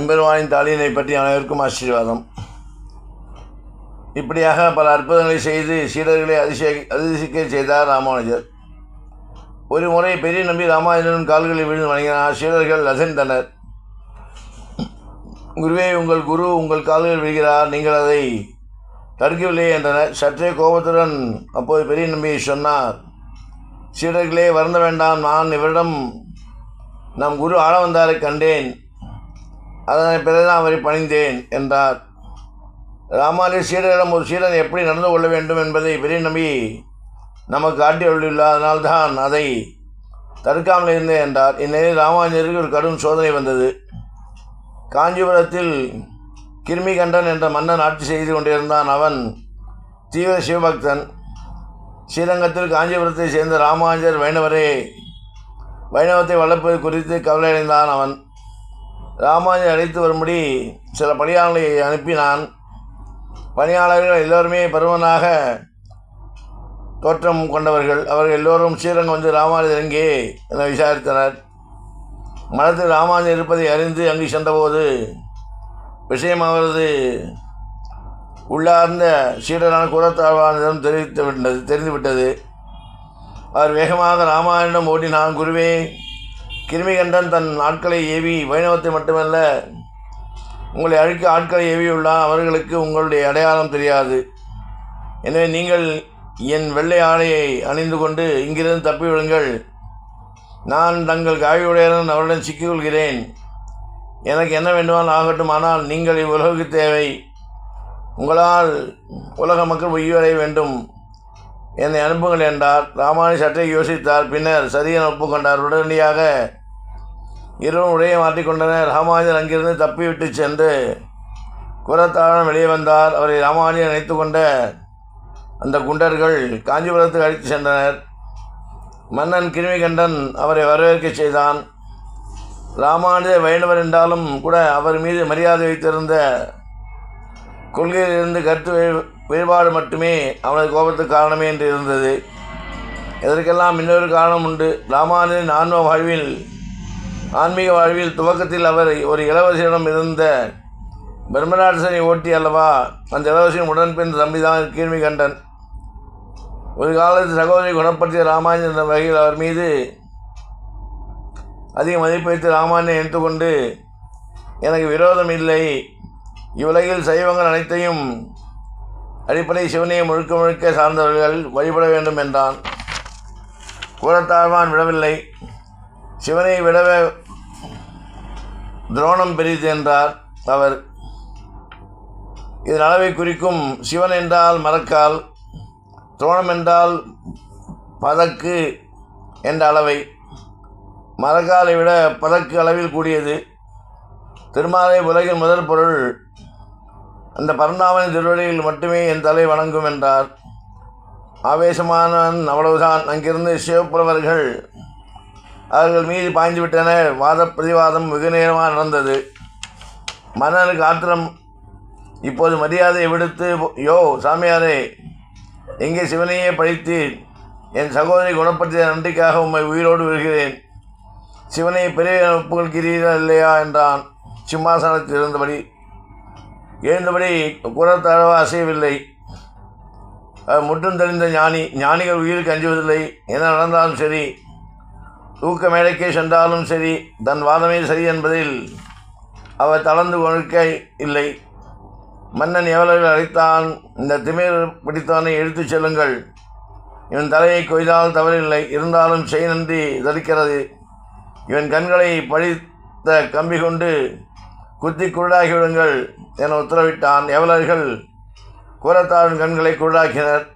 எம்பெருமானின் தாளினை பற்றி அனைவருக்கும் ஆசீர்வாதம். இப்படியாக பல அற்புதங்களை செய்து சீடர்களை அதிசய அதிசயிக்க செய்தார் ராமானுஜர். ஒரு முறை பெரிய நம்பி ராமானுஜரின் கால்களில் விழுந்து வணங்கினார். சீடர்கள் அசைந்தனர். குருவே உங்கள் குரு உங்கள் கால்களில் விழுகிறார். நீங்கள் அதை தடுக்கவில்லை என்றனர். சற்றே கோபத்துடன் அப்போது பெரிய நம்பி சொன்னார் சீடர்களே வருந்த வேண்டாம். நான் இவரிடம் நம் குரு ஆள வந்தாரை கண்டேன். அதனை பிறகுதான் அவரை பணிந்தேன் என்றார். ராமாலய சீடரிடம் ஒரு சீடன் எப்படி நடந்து கொள்ள வேண்டும் என்பதை பெரிய நம்பி நமக்கு காட்டியுள்ளார் அதனால்தான் அதை தடுக்காமல் இருந்தேன் என்றார். இந்நிலையில் ராமானுஜருக்கு ஒரு கடும் சோதனை வந்தது. காஞ்சிபுரத்தில் கிருமிகண்டன் என்ற மன்னன் ஆட்சி செய்து கொண்டிருந்தான் அவன் தீவிர சிவபக்தன். ஸ்ரீரங்கத்தில் காஞ்சிபுரத்தை சேர்ந்த ராமானுஜர் வைணவரே வைணவத்தை வளர்ப்பது குறித்து கவலையடைந்தான் அவன். ராமானுஜர் அழைத்து வரும்படி சில பணியாளர்களை அனுப்பினான். பணியாளர்கள் எல்லோருமே பருவனாக தோற்றம் கொண்டவர்கள். அவர்கள் எல்லோரும் ஸ்ரீரங்கம் வந்து ராமானுஜர் எங்கே என விசாரித்தனர். மனத்தில் ராமானுஜர் இருப்பதை அறிந்து அங்கு சென்றபோது விஷயம் அவரது உள்ளார்ந்த சீடரான குலத்தாழ்வானிடம் தெரிவித்து விட்டது தெரிந்துவிட்டது அவர் வேகமாக ராமாயணம் ஓடினான். குருவே கிருமிகண்டன் தன் ஆட்களை ஏவி வைணவத்தை மட்டுமல்ல உங்களை அழிக்க ஆட்களை ஏவியுள்ளார் அவர்களுக்கு உங்களுடைய அடையாளம் தெரியாது. எனவே நீங்கள் என் வெள்ளை ஆடையை அணிந்து கொண்டு இங்கிருந்து தப்பிவிடுங்கள் நான் தங்கள் காவியுடையன் அவருடன் சிக்கிக்கொள்கிறேன். எனக்கு என்ன வேண்டுமானால் ஆகட்டும் ஆனால் நீங்கள் இவ்வுலகுக்கு தேவை. உங்களால் உலக மக்கள் உயிரடைய வேண்டும். என்னை அனுப்புங்கள் என்றார். ராமானி சற்றே யோசித்தார். பின்னர் சரியென ஒப்புக்கொண்டார் உடனடியாக இருவரும் உடையை மாற்றிக்கொண்டனர் ராமானுஜன் அங்கிருந்து தப்பிவிட்டு சென்று குரத்தாழம் வெளியே வந்தார். அவரை ராமானுஜன் நினைத்து கொண்ட அந்த குண்டர்கள் காஞ்சிபுரத்துக்கு அழைத்து சென்றனர். மன்னன் கிருமிகண்டன் அவரை வரவேற்க செய்தான். ராமானுஜர் வைணவர் என்றாலும் கூட அவர் மீது மரியாதை வைத்திருந்த கொள்கையிலிருந்து கருத்து வேறுபாடு மட்டுமே அவனது கோபத்துக்கு காரணமே என்று இருந்தது. இதற்கெல்லாம் இன்னொரு காரணம் உண்டு. ராமானுஜரின் ஆன்ம வாழ்வில் ஆன்மீக வாழ்வில் துவக்கத்தில் அவர் ஒரு இளவரசியிடம் இருந்த பிரம்மராட்சனை ஓட்டி அல்லவா அந்த இளவரசியின் உடன்பின் தம்பிதான் கீழ்மிகண்டன் ஒரு காலத்தில் சகோதரி குணப்படுத்திய ராமாயணன் என்ற வகையில் அவர் மீது அதிக மதிப்பு வைத்து ராமானுஜன் எடுத்துக்கொண்டு எனக்கு விரோதம் இல்லை. இவ்வுலகில் சைவங்கள் அனைத்தையும் அடிப்படை சிவனையை முழுக்க முழுக்க சார்ந்தவர்கள் வழிபட வேண்டும் என்றான். கூறத்தாழ்வான் விடவில்லை. சிவனை விடவே துரோணம் பெரிது என்றார் அவர். இதன் அளவை குறிக்கும் சிவன் என்றால் மரக்கால் துரோணம் என்றால் பதக்கு என்ற அளவை. மரக்காலை விட பதக்கு அளவில் கூடியது. திருமாலை உலகின் முதல் பொருள் அந்த பரந்தாமனின் திருவடியில் மட்டுமே என் தலை வணங்கும் என்றார். ஆவேசமானவன் அவ்வளவுதான். அங்கிருந்து சிவப்புலவர்கள் அவர்கள் மீது பாய்ந்து விட்டனர். வாத பிரதிவாதம் வெகு நேரமாக நடந்தது. மன்னனுக்கு ஆத்திரம். இப்போது மரியாதையை விடுத்து யோ சாமியாரே எங்கே சிவனையே பழித்தீர்? என் சகோதரி குணப்படுத்திய நன்றிக்காக உம்மை உயிரோடு விடுகிறேன். சிவனை பெரிய ஒப்புக்கொள்கிறீர்கள் இல்லையா? என்றான். சிம்மாசனத்தில் இருந்தபடி எழுந்தபடி குரத்தளவா அசையவில்லை. முற்றும் தெளிந்த ஞானி ஞானிகள் உயிருக்கு அஞ்சுவதில்லை. என்ன நடந்தாலும் சரி தூக்க மேடைக்கே சென்றாலும் சரி தன் வாதமே சரி என்பதில் அவர் தளர்ந்து கொடுக்க இல்லை. மன்னன் எவ்வளவு அழைத்தான் இந்த திமிர் பிடித்தவனை எடுத்துச் செல்லுங்கள். இவன் தலையை கொய்தால் தவறில்லை. இருந்தாலும் செய் நன்றி தரிக்கிறது இவன் கண்களை பழித்த கம்பி கொண்டு குத்தி குருடாகிவிடுங்கள் என உத்தரவிட்டான் எவலர்கள். கூரத்தாரின் கண்களை குருடாக்கினர்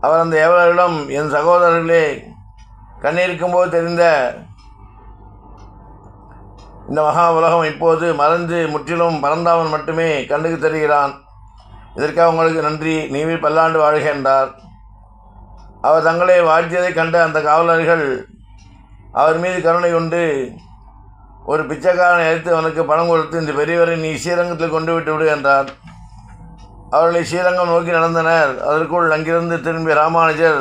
அவர் அந்த எவலரிடம் என் சகோதரர்களே கண்ணிருக்கும்போது தெரிந்த இந்த மகா உலகம் இப்போது மறந்து முற்றிலும் பரந்தாமன் மட்டுமே கண்ணுக்கு தெரிகிறான். இதற்காக உங்களுக்கு நன்றி. நீவே பல்லாண்டு வாழ்க என்றார். அவர் தங்களை வாழ்த்தியதைக் கண்ட அந்த காவலர்கள் அவர் மீது கருணை கொண்டு ஒரு பிச்சைக்காரனை எடுத்து அவனுக்கு பணம் கொடுத்து இந்த பெரியவரை நீ ஸ்ரீரங்கத்தில் கொண்டு விட்டு விடு என்றார் அவர்களை ஸ்ரீரங்கம் நோக்கி நடந்தனர். அதற்குள் அங்கிருந்து திரும்பிய ராமானுஜர்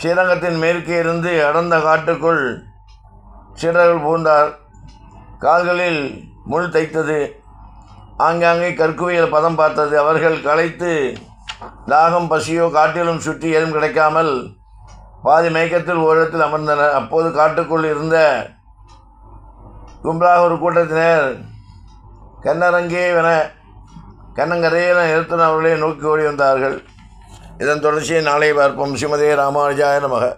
ஸ்ரீரங்கத்தின் மேற்கே இருந்து அடர்ந்த காட்டுக்குள் சீடர்கள் பூந்தார் கால்களில் முள் தைத்தது. ஆங்காங்கே கற்குவியல் பதம் பார்த்தது. அவர்கள் களைத்து தாகம் பசியோ காட்டிலும் சுற்றி ஏதும் கிடைக்காமல் பாதி மயக்கத்தில் ஓரத்தில் அமர்ந்தனர். அப்போது காட்டுக்குள் இருந்த கும்பலாக ஒரு கூட்டத்தினர் கண்ணரங்கேவென கண்ணங்கரையென நிறுத்தின அவர்களே நோக்கி ஓடி வந்தார்கள். இதன் தொடர்ச்சியை நாளை பார்ப்போம். ஸ்ரீமதே ராமானுஜாய நமக.